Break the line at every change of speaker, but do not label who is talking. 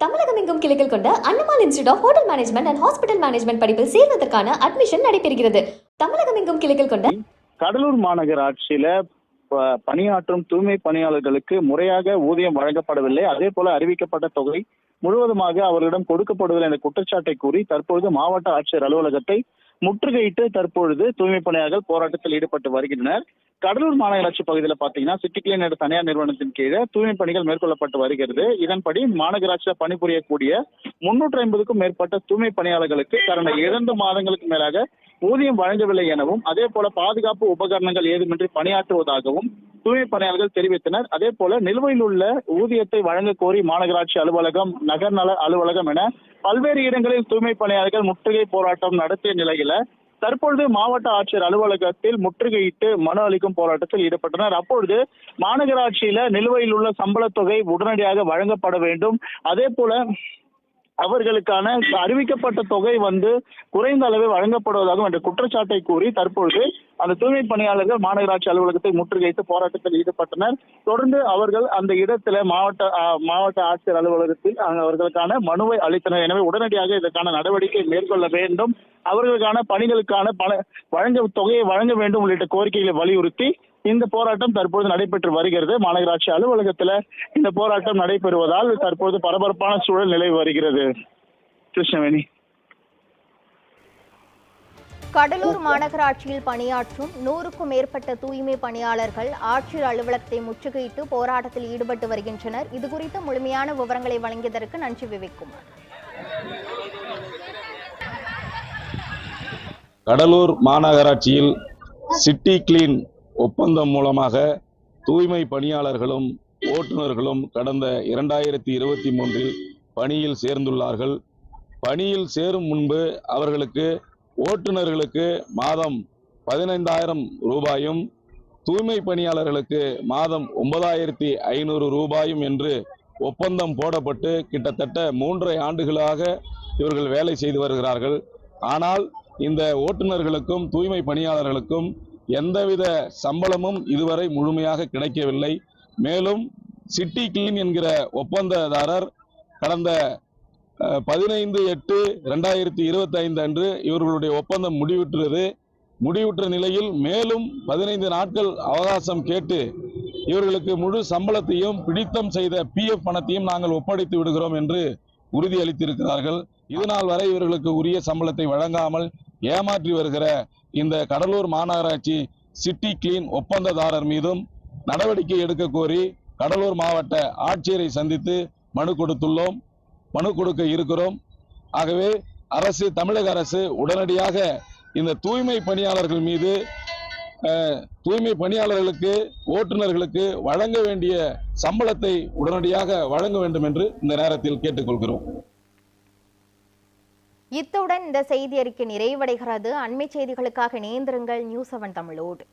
தமிழகம் எங்கும் கிளைகள் கொண்ட Annamal institute of hotel management and hospital management படிப்பில் சேர்வதற்கான அட்மிஷன் நடைபெறுகிறது. தமிழகம் எங்கும் கிளைகள் கொண்ட
கடலூர் மாநகராட்சியில ப- பணியாற்றும் தூய்மை பணியாளர்களுக்கு முறையாக ஊதியம் வழங்கப்படவில்லை. அதே போல அறிவிக்கப்பட்ட தொகை முழுவதுமாக அவர்களிடம் கொடுக்கப்படுவதில் என்ற குற்றச்சாட்டை கூறி தற்பொழுது மாவட்ட ஆட்சியர் அலுவலகத்தை முற்றுகையிட்டு தற்பொழுது தூய்மை பணியாளர்கள் போராட்டத்தில் ஈடுபட்டு வருகின்றனர். கடலூர் மாநகராட்சி பகுதியில் பாத்தீங்கன்னா சிட்டி கிளீன் என்ற தனியார் நிறுவனத்தின் கீழே தூய்மை பணிகள் மேற்கொள்ளப்பட்டு வருகிறது. இதன்படி மாநகராட்சியில் பணிபுரியக்கூடிய முன்னூற்றி ஐம்பதுக்கும் மேற்பட்ட தூய்மை பணியாளர்களுக்கு கடந்த இரண்டு மாதங்களுக்கு மேலாக ஊதியம் வழங்கவில்லை எனவும் அதே போல பாதுகாப்பு உபகரணங்கள் ஏதுமின்றி பணியாற்றுவதாகவும் தூய்மை பணியாளர்கள் தெரிவித்தனர். அதே போல நிலுவையில் உள்ள ஊதியத்தை வழங்க கோரி மாநகராட்சி அலுவலகம் நகர்நல அலுவலகம் என பல்வேறு இடங்களில் தூய்மை பணியாளர்கள் முற்றுகை போராட்டம் நடத்திய நிலையில தற்பொழுது மாவட்ட ஆட்சியர் அலுவலகத்தில் முற்றுகையிட்டு மனு அளிக்கும் போராட்டத்தில் ஈடுபட்டனர். அப்பொழுது மாநகராட்சியில நிலுவையில் உள்ள சம்பளத் தொகை உடனடியாக வழங்கப்பட வேண்டும். அதே போல அவர்களுக்கான அறிவிக்கப்பட்ட தொகை வந்து குறைந்த அளவே வழங்கப்படுவதாகவும் என்ற குற்றச்சாட்டை கூறி தற்பொழுது அந்த தூய்மை பணியாளர்கள் மாநகராட்சி அலுவலகத்தை முற்றுகையிட்டு போராட்டத்தில் ஈடுபட்டனர். தொடர்ந்து அவர்கள் அந்த இடத்துல மாவட்ட மாவட்ட ஆட்சியர் அலுவலகத்தில் அவர்களுக்கான மனுவை அளித்தனர். எனவே உடனடியாக இதற்கான நடவடிக்கை மேற்கொள்ள வேண்டும். அவர்களுக்கான பணிகளுக்கான பண வழங்க தொகையை வழங்க வேண்டும் உள்ளிட்ட கோரிக்கைகளை வலியுறுத்தி இந்த போராட்டம் தற்போது நடைபெற்று வருகிறது. மாநகராட்சி அலுவலகத்துல இந்த போராட்டம் நடைபெறுவதால் தற்போது பரபரப்பான சூழல் நிலவி வருகிறது. கிருஷ்ணவேணி.
கடலூர் மாநகராட்சியில் பணியாற்றும் நூறுக்கும் மேற்பட்ட தூய்மை பணியாளர்கள் ஆட்சியர் அலுவலகத்தை முற்றுகையிட்டு போராட்டத்தில் ஈடுபட்டு வருகின்றனர். இது குறித்த முழுமையான விவரங்களை வழங்கியதற்கு நன்றி விவேக்குமார்
கடலூர் மாநகராட்சியில் சிட்டி கிளீன் ஒப்பந்தம் மூலமாக தூய்மை பணியாளர்களும் ஓட்டுநர்களும் கடந்த இரண்டாயிரத்தி இருபத்தி மூன்றில் பணியில் சேர்ந்துள்ளார்கள். பணியில் சேரும் முன்பு அவர்களுக்கு ஓட்டுநர்களுக்கு மாதம் பதினைந்தாயிரம் ரூபாயும் தூய்மை பணியாளர்களுக்கு மாதம் ஒன்பதாயிரத்தி ஐநூறு ரூபாயும் என்று ஒப்பந்தம் போடப்பட்டு கிட்டத்தட்ட மூன்றரை ஆண்டுகளாக இவர்கள் வேலை செய்து வருகிறார்கள். ஆனால் இந்த ஓட்டுநர்களுக்கும் தூய்மை பணியாளர்களுக்கும் எந்தவித சம்பளமும் இதுவரை முழுமையாக கிடைக்கவில்லை. மேலும் சிட்டி கிளீன் என்கிற ஒப்பந்ததாரர் கடந்த பதினைந்து எட்டு ரெண்டாயிரத்தி இருபத்தி ஐந்து அன்று இவர்களுடைய ஒப்பந்தம் முடிவுற்றது. முடிவுற்ற நிலையில் மேலும் பதினைந்து நாட்கள் அவகாசம் கேட்டு இவர்களுக்கு முழு சம்பளத்தையும் பிடித்தம் செய்த பிஎஃப் பணத்தையும் நாங்கள் ஒப்படைத்து விடுகிறோம் என்று உறுதியளித்திருக்கிறார்கள். இதுநாள் வரை இவர்களுக்கு உரிய சம்பளத்தை வழங்காமல் ஏமாற்றி வருகிற இந்த கடலூர் மாநகராட்சி சிட்டி கிளீன் ஒப்பந்ததாரர் மீதும் நடவடிக்கை எடுக்க கோரி கடலூர் மாவட்ட ஆட்சியரை சந்தித்து மனு கொடுத்துள்ளோம். மனு கொடுக்க இருக்கிறோம். ஆகவே அரசு தமிழக அரசு உடனடியாக இந்த தூய்மை பணியாளர்கள் மீது தூய்மை பணியாளர்களுக்கு ஓட்டுநர்களுக்கு வழங்க வேண்டிய சம்பளத்தை உடனடியாக வழங்க வேண்டும் என்று இந்த நேரத்தில் கேட்டுக்கொள்கிறோம்.
இத்துடன் இந்த செய்தி அறிக்கை நிறைவடைகிறது. அண்மை செய்திகளுக்காக நேந்திருங்கள் நியூஸ் செவன் தமிழோடு.